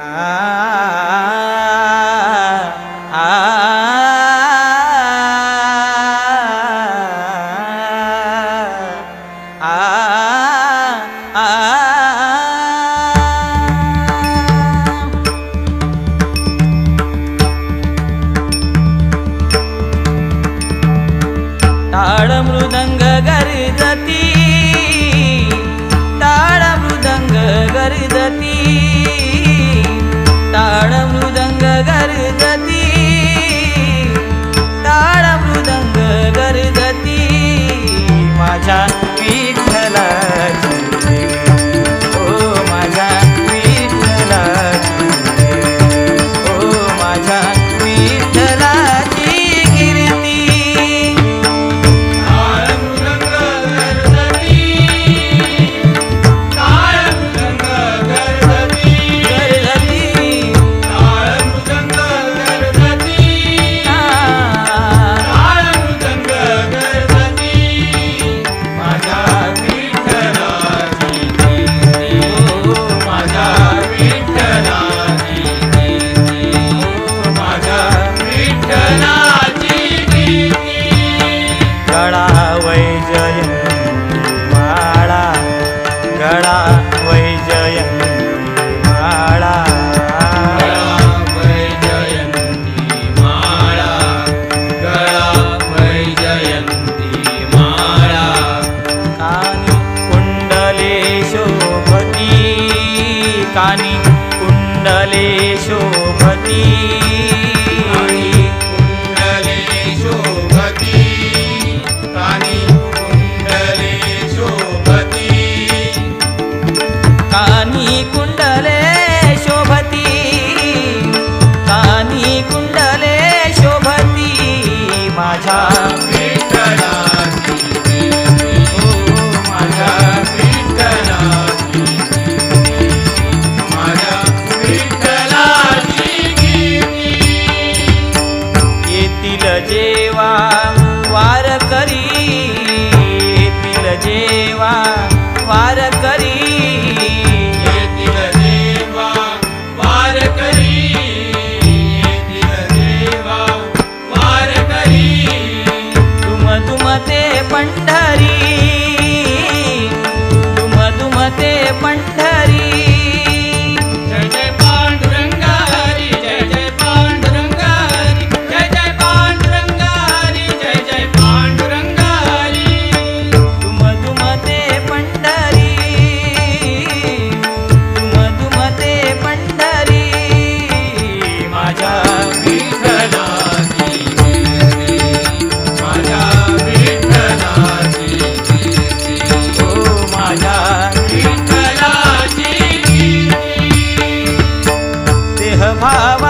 ಆ ಆ ಆ Yeah. कानि कुण्डले कानि कुण्डले शोभति ಸೇವಾ 啊啊！